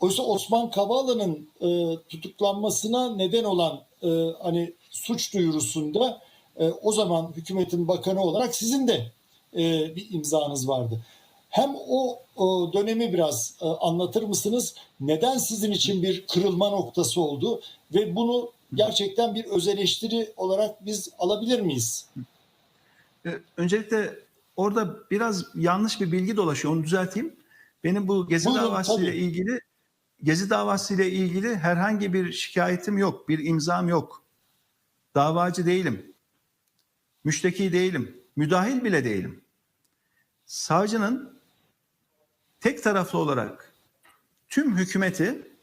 Oysa Osman Kavala'nın e, tutuklanmasına neden olan e, hani suç duyurusunda e, o zaman hükümetin bakanı olarak sizin de e, bir imzanız vardı. Hem o, o dönemi biraz e, anlatır mısınız? Neden sizin için bir kırılma noktası oldu ve bunu gerçekten bir öz eleştiri olarak biz alabilir miyiz? E, Öncelikle orada biraz yanlış bir bilgi dolaşıyor. Onu düzelteyim. Benim bu Gezi Buyurun, davası ile tabii. ilgili Gezi davası ile ilgili herhangi bir şikayetim yok, bir imzam yok. Davacı değilim. Müşteki değilim. Müdahil bile değilim. Savcının tek taraflı olarak tüm hükümeti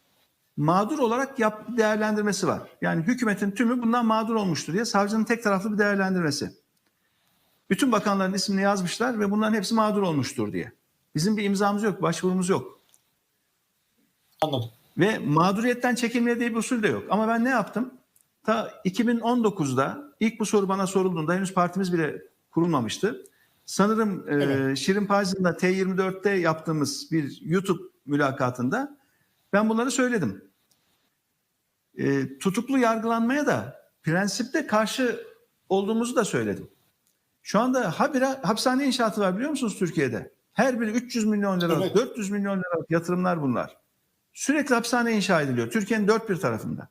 mağdur olarak yap değerlendirmesi var. Yani hükümetin tümü bundan mağdur olmuştur diye savcının tek taraflı bir değerlendirmesi. Bütün bakanların ismini yazmışlar ve bunların hepsi mağdur olmuştur diye. Bizim bir imzamız yok, başvurumuz yok. Anladım. Ve mağduriyetten çekilmeye diye bir usul de yok. Ama ben ne yaptım? Ta 2019'da ilk bu soru bana sorulduğunda henüz partimiz bile kurulmamıştı. Sanırım e, Evet. Şirin Pazı'nda T24'te yaptığımız bir YouTube mülakatında ben bunları söyledim. E, tutuklu yargılanmaya da prensipte karşı olduğumuzu da söyledim. Şu anda habire hapishane inşaatı var biliyor musunuz Türkiye'de? Her biri 300 milyon lira, Evet. 400 milyon lira yatırımlar bunlar. Sürekli hapishane inşa ediliyor Türkiye'nin dört bir tarafında.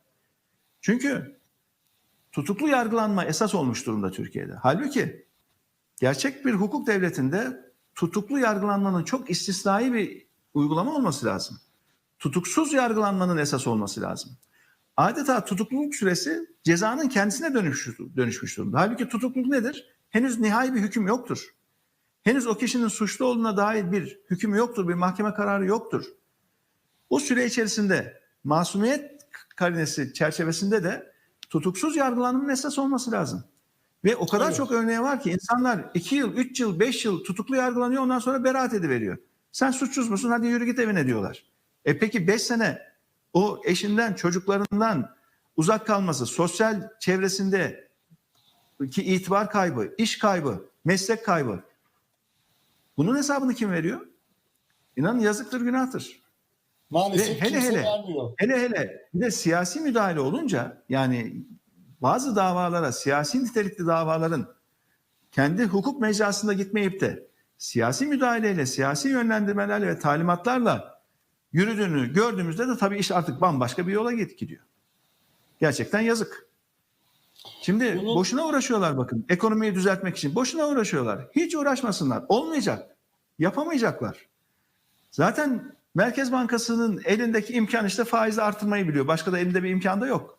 Çünkü tutuklu yargılanma esas olmuş durumda Türkiye'de. Halbuki gerçek bir hukuk devletinde tutuklu yargılanmanın çok istisnai bir uygulama olması lazım. Tutuksuz yargılanmanın esas olması lazım. Adeta tutukluluk süresi cezanın kendisine dönüşmüş, dönüşmüş durumda. Halbuki tutukluluk nedir? Henüz nihai bir hüküm yoktur. Henüz o kişinin suçlu olduğuna dair bir hüküm yoktur, bir mahkeme kararı yoktur. Bu süre içerisinde masumiyet karinesi çerçevesinde de tutuksuz yargılanmanın esas olması lazım. Ve o kadar Evet. çok örneği var ki insanlar 2 yıl, 3 yıl, 5 yıl tutuklu yargılanıyor ondan sonra beraat ediveriyor. Sen suçsuz musun hadi yürü git evine diyorlar. E peki 5 sene o eşinden, çocuklarından uzak kalması, sosyal çevresinde ki itibar kaybı, iş kaybı, meslek kaybı. Bunun hesabını kim veriyor? İnanın yazıktır, günahtır. Maalesef Ve hele hele- vermiyor. Hele hele bir de siyasi müdahale olunca yani bazı davalara, siyasi nitelikli davaların kendi hukuk mecrasında gitmeyip de siyasi müdahaleyle, siyasi yönlendirmelerle ve talimatlarla yürüdüğünü gördüğümüzde de tabii iş artık bambaşka bir yola git gidiyor. Gerçekten yazık. Şimdi Bunun- boşuna uğraşıyorlar bakın ekonomiyi düzeltmek için. Boşuna uğraşıyorlar. Hiç uğraşmasınlar. Olmayacak. Yapamayacaklar. Zaten Merkez Bankası'nın elindeki imkan işte faizi artırmayı biliyor. Başka da elinde bir imkan da yok.